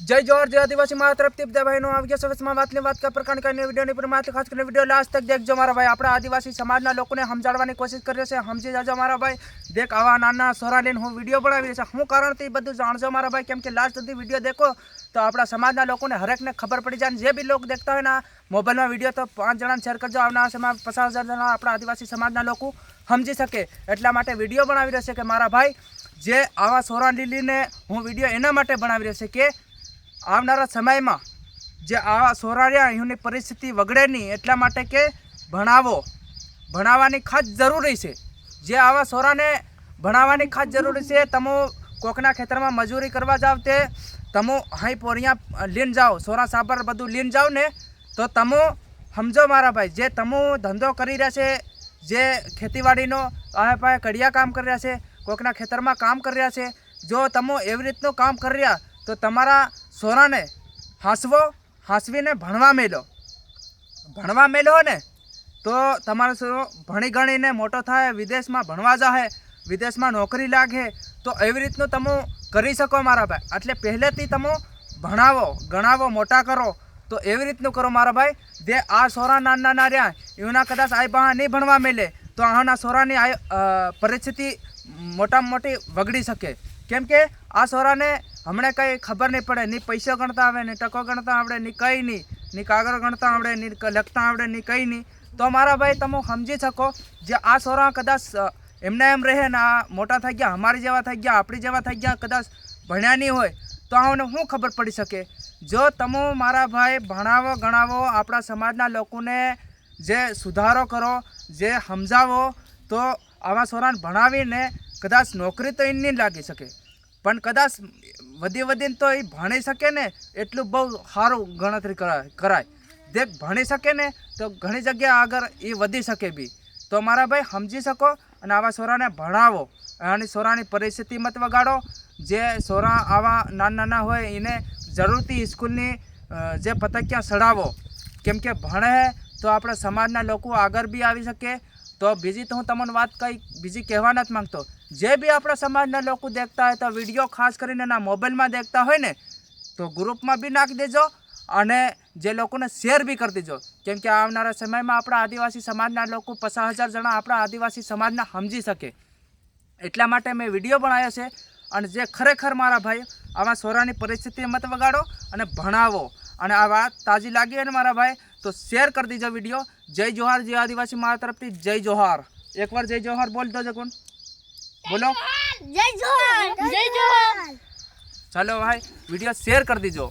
જય જોહર જય આદિવાસી મારા તરફથી બધા ભાઈનો આવી ગયા સવેસમાં વાત વાત કા પ્રકાર કરીને વિડીયોની પર માત્ર ખાસ કરીને વીડિયો લાસ્ટ તક દેખજો મારા ભાઈ આપણા આદિવાસી સમાજના લોકોને સમજાડવાની કોશિશ કરીએ છે સમજી જાજો મારા ભાઈ દેખ આવા નાના સોરા લઈને હું વીડિયો બનાવી છું હું કારણથી બધું જાણજો મારા ભાઈ કેમ કે લાસ્ટ સુધી વીડિયો દેખો તો આપણા સમાજના લોકોને હરેકને ખબર પડી જાય જે બી લોકો દેખતા હોય ને મોબાઈલમાં વીડિયો તો પાંચ જણાને શેર કરજો આવનાર સમાજ પચાસ હજાર જણા આપણા આદિવાસી સમાજના લોકો સમજી શકે એટલા માટે વીડિયો બનાવી રહ્યો છે કે મારા ભાઈ જે આવા સોરા લીલીને હું વીડિયો એના માટે બનાવી રહ્યો છે કે આવનારા સમયમાં જે આવા સોરા રહ્યા એની પરિસ્થિતિ વગડે નહીં, એટલા માટે કે ભણાવો. ભણાવવાની ખાસ જરૂરી છે. જે આવા સોરાને ભણાવવાની ખાસ જરૂરી છે, તમે કોકના ખેતરમાં મજૂરી કરવા જાવ તે, તમે અહીં પોરિયા લીન જાઓ, સોરા સાબર બધું લીન જાઓ ને, તો તમે, સમજો મારા ભાઈ, જે તમે ધંધો કરી રહ્યા છે, જે ખેતીવાડીનો આ પાસે કડિયા કામ કરી રહ્યા છે, કોકના ખેતરમાં કામ કરી રહ્યા છે, જો તમે એવી રીતનું કામ કરી રહ્યા, તો તમારા સોરાને હાંસવો, હાંસવીને ભણવા મેલો ભણવા મેલો ને તો તમારો સોરો ભણી ગણીને મોટો થાય, વિદેશમાં ભણવા જાહે, વિદેશમાં નોકરી લાગે, તો એવી રીતનું તમે કરી શકો મારા ભાઈ. એટલે પહેલેથી તમે ભણાવો, ગણાવો, મોટા કરો, તો એવી રીતનું કરો મારા ભાઈ. જે આ સોરા નાના ના રહ્યા એના કદાચ આ બહા નહીં ભણવા મેલે તો આના સોરાની આ પરિસ્થિતિ મોટામાં મોટી વગડી શકે. કેમ કે આ સોરાને હમણાં કંઈ ખબર નહીં પડે. ની પૈસા ગણતા આવે નહીં ટકો ગણતા આવડે, ની કંઈ નહીં ની કાગળ ગણતા આવડે, ની લખતા આવડે, ની કંઈ નહીં તો મારા ભાઈ, તમે સમજી શકો જે આ છોરા કદાચ એમને એમ રહે ને આ મોટા થઈ ગયા, અમારી જેવા થઈ ગયા, આપણી જેવા થઈ ગયા, કદાચ ભણ્યા નહીં હોય, તો આને શું ખબર પડી શકે? જો તમે મારા ભાઈ ભણાવો, ગણાવો, આપણા સમાજના લોકોને જે સુધારો કરો, જે સમજાવો, તો આવા છોરાને ભણાવીને કદાચ નોકરી તો એ નહીં લાગી શકે. પણ કદાચ વધી વધીને તો એ ભણી શકે ને એટલું બહુ સારું ગણતરી કરાય કરાય. જે ભણી શકે ને તો ઘણી જગ્યા આગળ એ વધી શકે બી. તો મારા ભાઈ સમજી શકો અને આવા સોરાને ભણાવો અને સોરાની પરિસ્થિતિ મત વગાડો. જે સોરા આવા નાના નાના હોય એને જરૂરથી સ્કૂલની જે પતંગિયા સડાવો. કેમ કે ભણે તો આપણા સમાજના લોકો આગળ બી આવી શકે તો બીજી તો હું તમને વાત કંઈ બીજી કહેવા નથી માંગતો. જે બી આપણા સમાજના લોકો દેખતા હોય તો વીડિયો ખાસ કરીને એના મોબાઈલમાં દેખતા હોય ને, તો ગ્રુપમાં બી નાખી દેજો અને જે લોકોને શેર બી કરી દેજો. કેમ કે આવનારા સમયમાં આપણા આદિવાસી સમાજના લોકો પચાસ હજાર જણા આપણા આદિવાસી સમાજના સમજી શકે. એટલા માટે મેં વીડિયો બનાવ્યો છે અને જે ખરેખર મારા ભાઈ આવા સોરાની પરિસ્થિતિ મત વગાડો અને ભણાવો. અને આ વાત તાજી લાગી હોય ને મારા ભાઈ તો શેર કરી દીજો વીડિયો જય જોહાર જય આદિવાસી મારા તરફથી જય જોહાર. એકવાર જય જોહાર બોલ દો કોણ બોલો. જય જોહાર જય જોહાર. ચાલો ભાઈ વીડિયો શેર કરી દીજો.